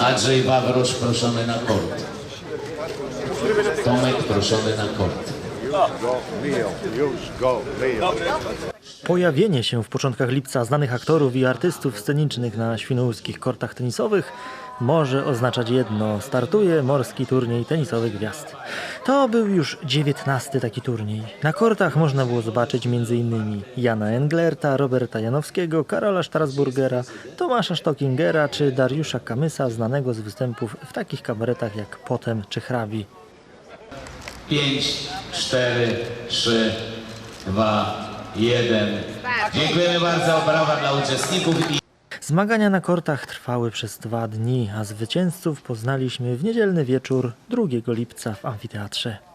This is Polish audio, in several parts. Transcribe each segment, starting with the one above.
Andrzej Wawrosz proszony na kort. Tomek proszony na kort. Pojawienie się w początkach lipca znanych aktorów i artystów scenicznych na świnoujskich kortach tenisowych może oznaczać jedno: startuje morski turniej tenisowych gwiazd. To był już dziewiętnasty taki turniej. Na kortach można było zobaczyć m.in. Jana Englerta, Roberta Janowskiego, Karola Strasburgera, Tomasza Stockingera czy Dariusza Kamysa, znanego z występów w takich kabaretach jak Potem czy Hrabi. 5, 4, 3, 2, 1. Dziękujemy bardzo. Brawa dla uczestników i Zmagania na kortach trwały przez dwa dni, a zwycięzców poznaliśmy w niedzielny wieczór 2 lipca w amfiteatrze.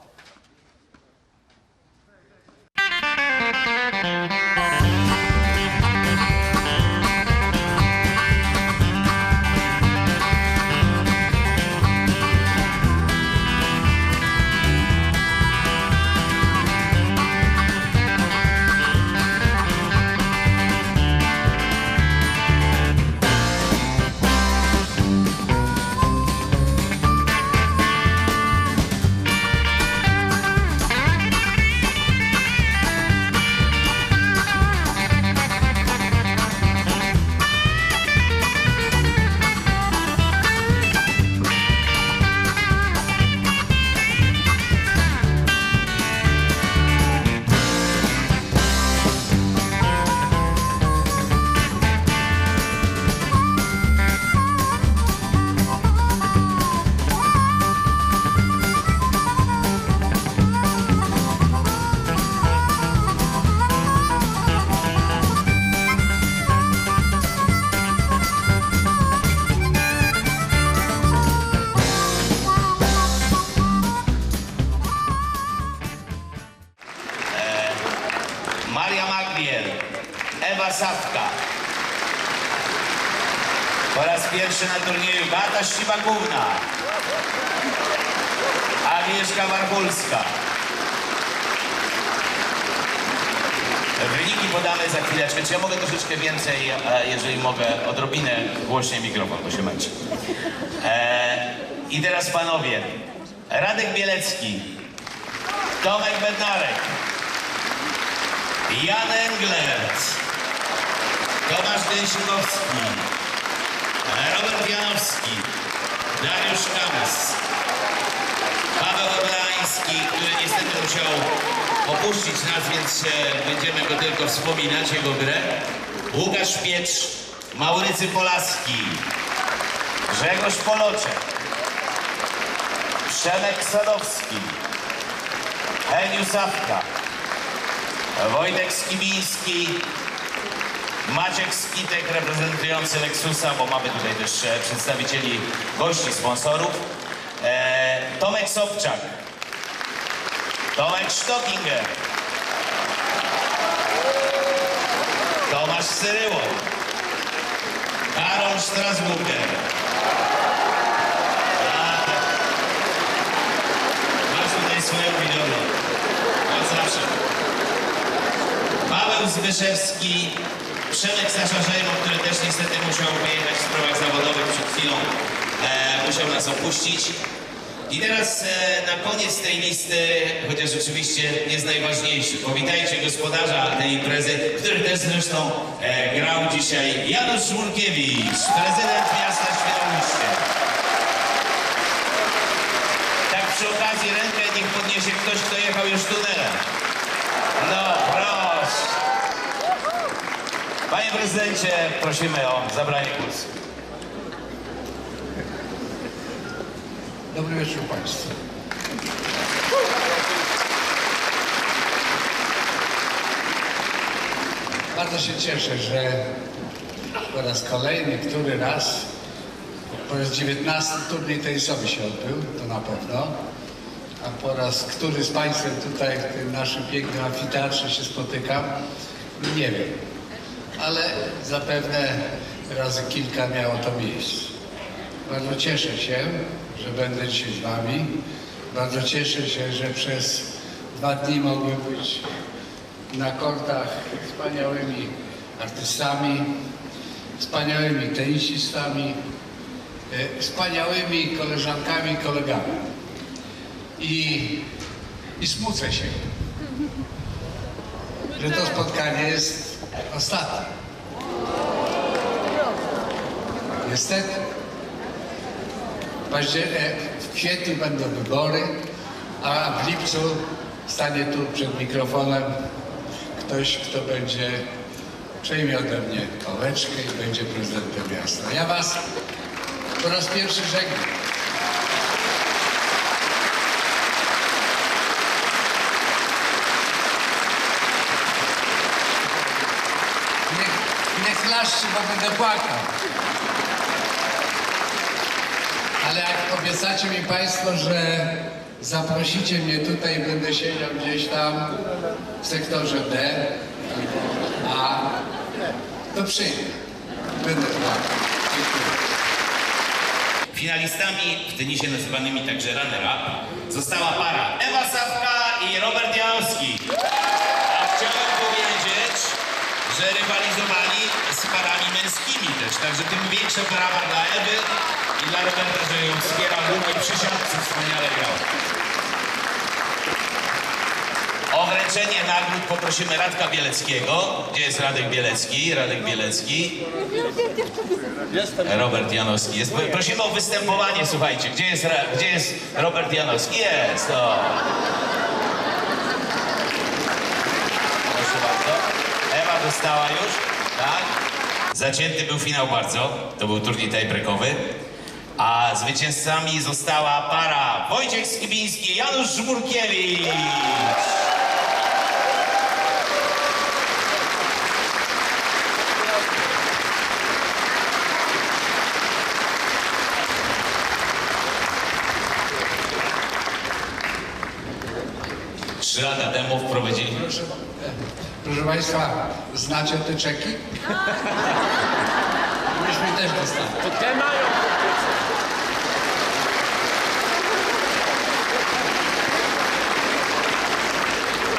Pierwszy na turnieju Beata Ścibakówna. Agnieszka Wargulska. Wyniki podamy za chwileczkę. Czy ja mogę troszeczkę więcej, e, jeżeli mogę, odrobinę głośniej mikrofon, bo się męczy. E, I teraz panowie. Radek Bielecki, Tomek Bednarek, Jan Englert, Tomasz Gęsikowski, Robert Janowski, Dariusz Kamys, Paweł Oblański, który niestety musiał opuścić nas, więc będziemy go tylko wspominać, jego grę. Łukasz Piecz, Maurycy Polaski, Grzegorz Poloczek, Przemek Sadowski, Heniu Sawka, Wojtek Skibiński, Maciek Skitek reprezentujący Lexusa, bo mamy tutaj też e, przedstawicieli gości, sponsorów. E, Tomek Sobczak, Tomek Stockinger, Tomasz Syryło, Karol Strasburger. A, Masz tutaj swoją widownię. Od zawsze. Paweł Zbyszewski, Przemek Sasza Żejmo, który też niestety musiał wyjechać w sprawach zawodowych przed chwilą, e, musiał nas opuścić. I teraz e, na koniec tej listy, chociaż oczywiście nie z najważniejszych, powitajcie gospodarza tej imprezy, który też zresztą e, grał dzisiaj, Janusz Szmulkiewicz, prezydent miasta Świnoujście. Tak przy okazji rękę niech podniesie ktoś, kto jechał już tunelem. No, proszę. Panie prezydencie, prosimy o zabranie głosu. Dobry wieczór Państwu. Bardzo się cieszę, że po raz kolejny, który raz, po raz 19 turniej tenisowy się odbył, to na pewno. A po raz który z Państwem tutaj w tym naszym pięknym amfiteatrze się spotykam, nie wiem. Ale zapewne razy kilka miało to miejsce. Bardzo cieszę się, że będę dzisiaj z Wami. Bardzo cieszę się, że przez dwa dni mogłem być na kortach wspaniałymi artystami, wspaniałymi tenisistami, e, wspaniałymi koleżankami kolegami. I, i smucę się, że to spotkanie jest ostatnie. Niestety. E, w kwietniu będą wybory, a w lipcu stanie tu przed mikrofonem ktoś, kto będzie przejmie ode mnie pałeczkę i będzie prezydentem miasta. Ja was po raz pierwszy żegnam. 12, bo będę płakał. Ale jak obiecacie mi Państwo, że zaprosicie mnie tutaj, będę siedział gdzieś tam w sektorze D A, to przyjdę. Będę płakał. Dziękuję. Finalistami w tenisie nazywanymi także runner-up została para Ewa Sawka i Robert Jałowski. A chciałem powiedzieć, że rywalizowali parami męskimi też, także tym większa brawa dla Ewy i dla Roberta, że ją wspierał i przy siatce wspaniale grał. O wręczenie nagród poprosimy Radka Bieleckiego. Gdzie jest Radek Bielecki? Radek Bielecki. Robert Janowski jest. Prosimy o występowanie, słuchajcie. Gdzie jest, gdzie jest Robert Janowski? Jest, o. Proszę bardzo. Ewa dostała już, tak? Zacięty był finał bardzo. To był turniej tiebreakowy. A zwycięzcami została para Wojciech Skibiński i Janusz Żmurkiewicz. Trzy lata temu wprowadzili Proszę, Państwa, znacie te czeki? Myśmy też dostali.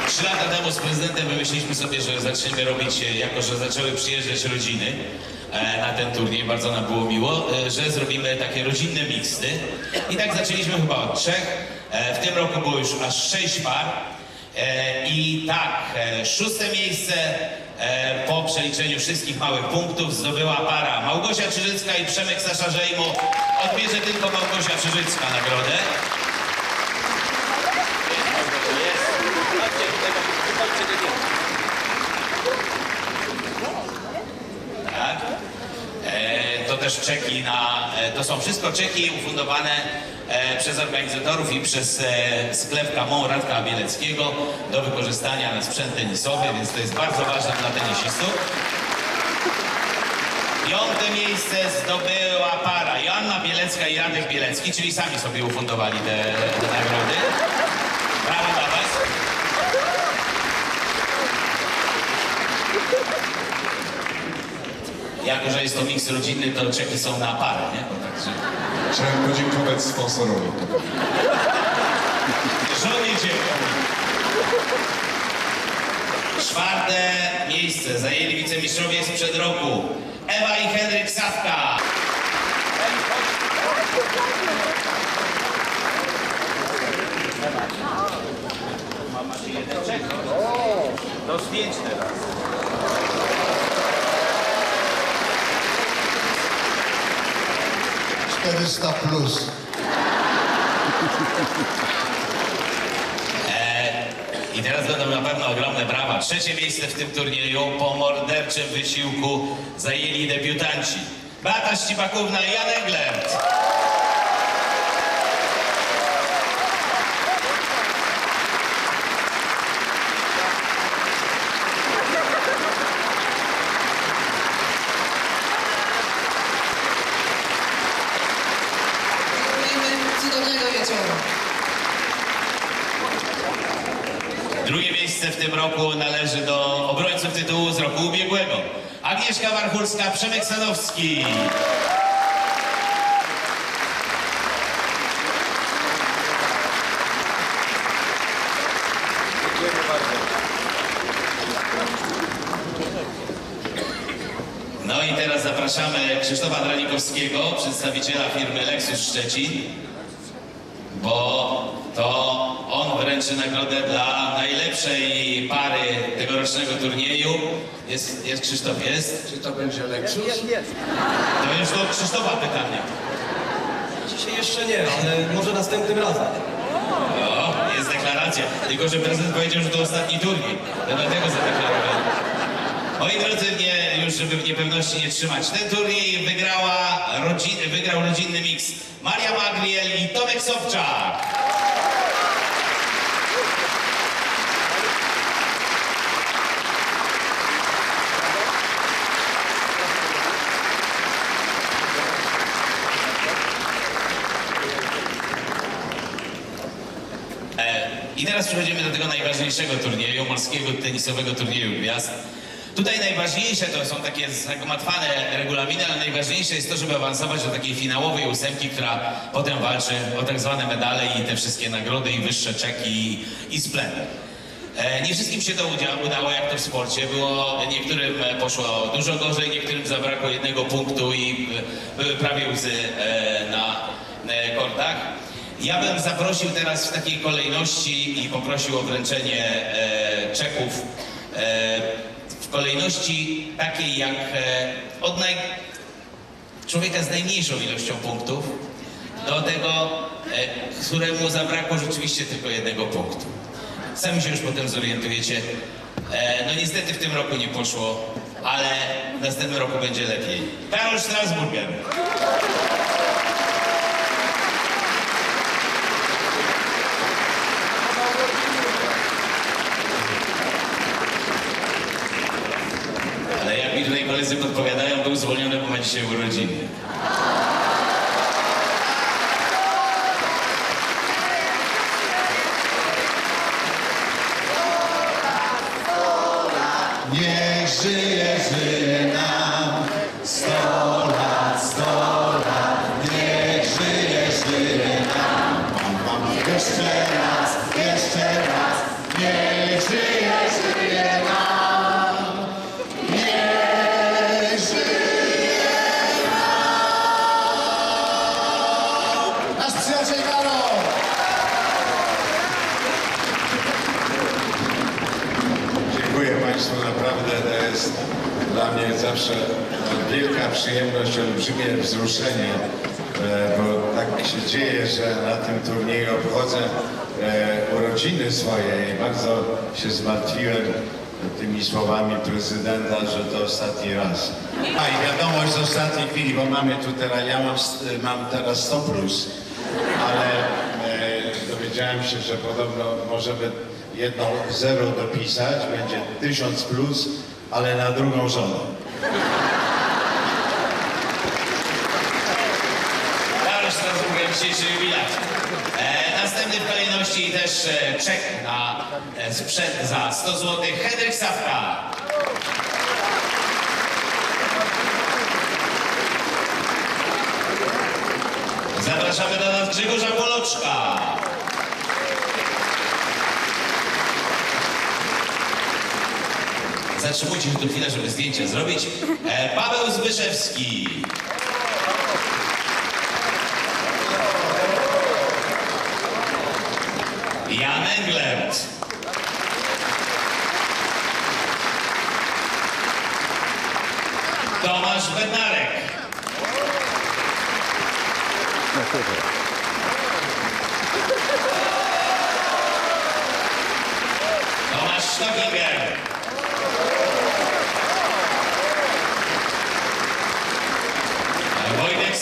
Trzy lata temu z prezydentem wymyśliliśmy sobie, że zaczniemy robić, jako że zaczęły przyjeżdżać rodziny e, na ten turniej, bardzo nam było miło, e, że zrobimy takie rodzinne miksty. I tak zaczęliśmy chyba od trzech. E, W tym roku było już aż sześć par. E, I tak, e, szóste miejsce e, po przeliczeniu wszystkich małych punktów zdobyła para Małgosia Czyżycka i Przemek Sasza Żejmo. Odbierze tylko Małgosia Czyżycka nagrodę. Tak. To też czeki na, to są wszystko czeki ufundowane e, przez organizatorów i przez e, sklep Kamon Radka Bieleckiego do wykorzystania na sprzęt tenisowy, więc to jest bardzo ważne dla tenisistów. Piąte miejsce zdobyła para Joanna Bielecka i Radek Bielecki, czyli sami sobie ufundowali te, te nagrody. Brawo dla was. Jako, że jest to miks rodzinny, to czeki są na parę, nie? Bo także... Chciałem podziękować sponsorowi. Żonie dziękuję. Czwarte miejsce zajęli wicemistrzowie sprzed roku. Ewa i Henryk Sawka. Mama się jeden czeka. To zdjęć teraz. Plus. I teraz będą na pewno ogromne brawa. Trzecie miejsce w tym turnieju po morderczym wysiłku zajęli debiutanci. Beata Ścipakówna i Jan Englert. Drugie miejsce w tym roku należy do obrońców tytułu z roku ubiegłego. Agnieszka Warchulska, Przemek Sadowski. No i teraz zapraszamy Krzysztofa Dranikowskiego, przedstawiciela firmy Lexus Szczecin, bo to on wręczy nagrodę dla najlepszej pary tegorocznego turnieju. Jest, jest Krzysztof, jest? Czy to będzie Lexus? To już do Krzysztofa pytanie. Dzisiaj jeszcze nie, ale może następnym razem. O, jest deklaracja. Tylko, że prezydent powiedział, że to ostatni turniej. To dlatego zadeklarowałem. Moi drodzy, nie, już żeby w niepewności nie trzymać. Ten turniej wygrała rodzin, wygrał rodzinny miks Maria Magriel i Tomek Sobczak. E, I teraz przechodzimy do tego najważniejszego turnieju, morskiego tenisowego turnieju gwiazd. Tutaj najważniejsze to są takie zagmatwane regulaminy, ale najważniejsze jest to, żeby awansować do takiej finałowej ósemki, która potem walczy o tak zwane medale i te wszystkie nagrody i wyższe czeki i, splendy. E, Nie wszystkim się to udało, jak to w sporcie. Było, niektórym e, poszło dużo gorzej, niektórym zabrakło jednego punktu i e, były prawie łzy na kortach. Ja bym zaprosił teraz w takiej kolejności i poprosił o wręczenie e, czeków e, w kolejności takiej jak e, od naj... człowieka z najmniejszą ilością punktów do tego, e, któremu zabrakło rzeczywiście tylko jednego punktu. Sami się już potem zorientujecie. E, no niestety w tym roku nie poszło, ale w następnym roku będzie lepiej. Karol Strasburger. Ale jak mi tutaj koledzy podpowiadają, był zwolniony, bo ma dzisiaj urodziny. Jest dla mnie zawsze wielka przyjemność, olbrzymie wzruszenie, e, bo tak się dzieje, że na tym turnieju obchodzę e, urodziny swoje i bardzo się zmartwiłem tymi słowami prezydenta, że to ostatni raz. A i wiadomość z ostatniej chwili, bo mamy tu teraz, ja mam, mam teraz 100 plus, ale e, dowiedziałem się, że podobno możemy jedno zero dopisać, będzie 1000 plus, ale na drugą żonę. Karol Strasburger, dzisiejszy jubilat. E, następny w kolejności też e, czek na e, sprzęt za 100 zł. Henryk Sawka. Zapraszamy do nas Grzegorza Poloczka. Zatrzymujcie się tu chwilę, żeby zdjęcie zrobić. E, Paweł Zbyszewski. Jan Englert. Tomasz Bednarek. Tomasz Stockinger. Wojtek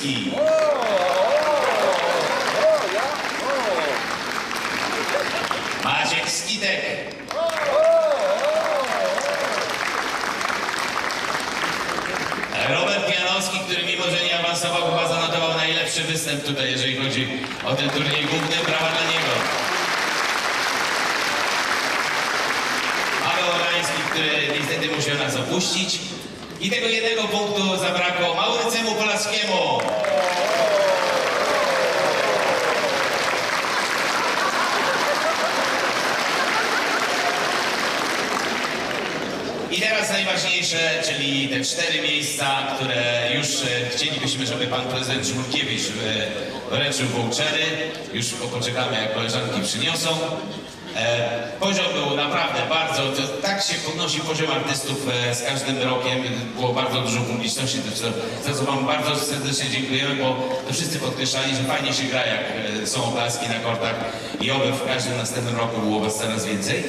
Skibiński. Maciek Skitek. Robert Janowski, który mimo, że nie awansował, chyba zanotował najlepszy występ tutaj, jeżeli chodzi o ten turniej główny. Brawa dla niego. Paweł Orański, który niestety musiał nas opuścić. I tego jednego punktu zabrakło Maurycemu Polaskiemu. I teraz najważniejsze, czyli te cztery miejsca, które już e, chcielibyśmy, żeby pan prezydent Żurkiewicz e, wręczył vouchery. Już poczekamy, jak koleżanki przyniosą. E, poziom był naprawdę bardzo, tak się podnosi poziom artystów e, z każdym rokiem. Było bardzo dużo publiczności, za co wam bardzo serdecznie dziękujemy, bo to wszyscy podkreślali, że fajnie się gra, jak e, są oklaski na kortach i oby w każdym następnym roku było was coraz więcej.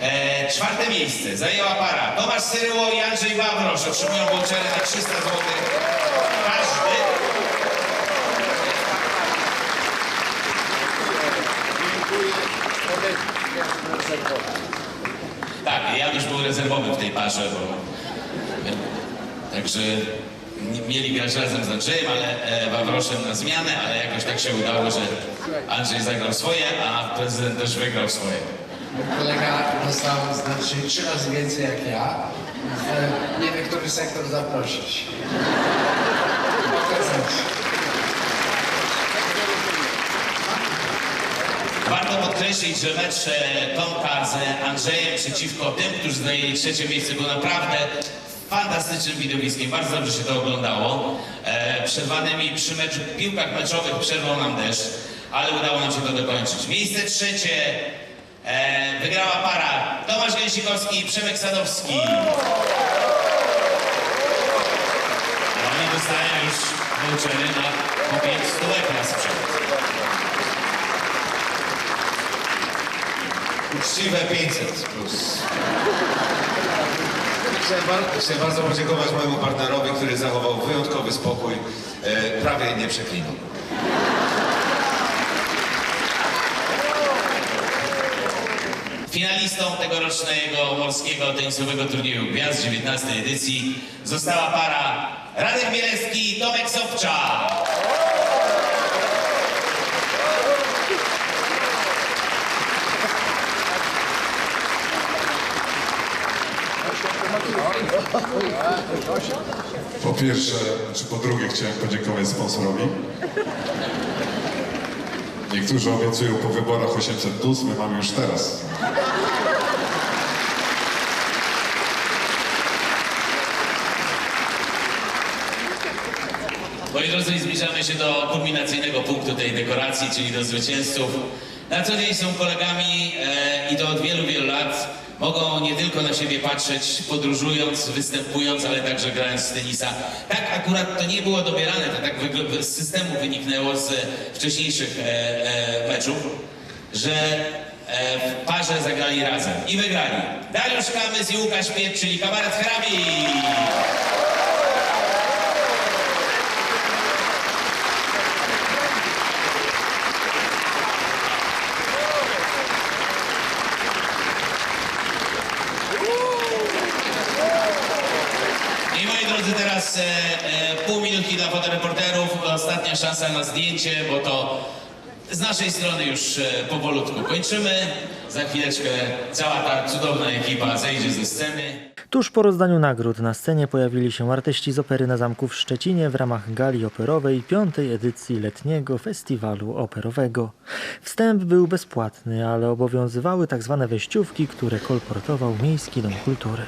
E, czwarte miejsce zajęła para Tomasz Syryło i Andrzej Wawrosz. Otrzymują vouchery na 300 zł. Tak, Janusz był rezerwowym w tej parze, bo także mieli grać razem z Andrzejem, ale e, Wawroszem na zmianę, ale jakoś tak się udało, że Andrzej zagrał swoje, a prezydent też wygrał swoje. Kolega dostał znacznie trzy razy więcej jak ja. E, Nie wie, który sektor zaprosić. Pokazać. Warto podkreślić, że mecz Tomka z Andrzejem przeciwko tym, którzy zajęli trzecie miejsce, był naprawdę fantastycznym widowiskiem. Bardzo dobrze się to oglądało. E, przerwanymi przy meczu, piłkach meczowych przerwał nam deszcz, ale udało nam się to dokończyć. Miejsce trzecie e, wygrała para Tomasz Gęsikowski i Przemek Sadowski. Oni dostają już vouchery na po 5 stówek na sprzęt. Uczciwe 500 plus. Chcę, bar- chcę bardzo podziękować mojemu partnerowi, który zachował wyjątkowy spokój, e, prawie nie przeklinał. Finalistą tegorocznego morskiego tenisowego turnieju Gwiazd 19 edycji została para Radek Bielewski i Tomek Sobczak. Po pierwsze, czy po drugie chciałem podziękować sponsorowi. Niektórzy obiecują po wyborach 800 plus, my mamy już teraz. Moi drodzy, zbliżamy się do kulminacyjnego punktu tej dekoracji, czyli do zwycięzców. Na co dzień są kolegami e, i to od wielu, wielu lat. Mogą nie tylko na siebie patrzeć, podróżując, występując, ale także grając w tenisa. Tak akurat to nie było dobierane, to tak z systemu wyniknęło z wcześniejszych e, e, meczów, że e, w parze zagrali razem i wygrali. Dariusz Kamys i Łukasz Piep, czyli kabaret Hrabi. I moi drodzy, teraz e, e, pół minutki dla fotoreporterów. Ostatnia szansa na zdjęcie, bo to z naszej strony już e, powolutku kończymy. Za chwileczkę cała ta cudowna ekipa zejdzie ze sceny. Tuż po rozdaniu nagród na scenie pojawili się artyści z opery na zamku w Szczecinie w ramach gali operowej piątej edycji letniego festiwalu operowego. Wstęp był bezpłatny, ale obowiązywały tak zwane wejściówki, które kolportował Miejski Dom Kultury.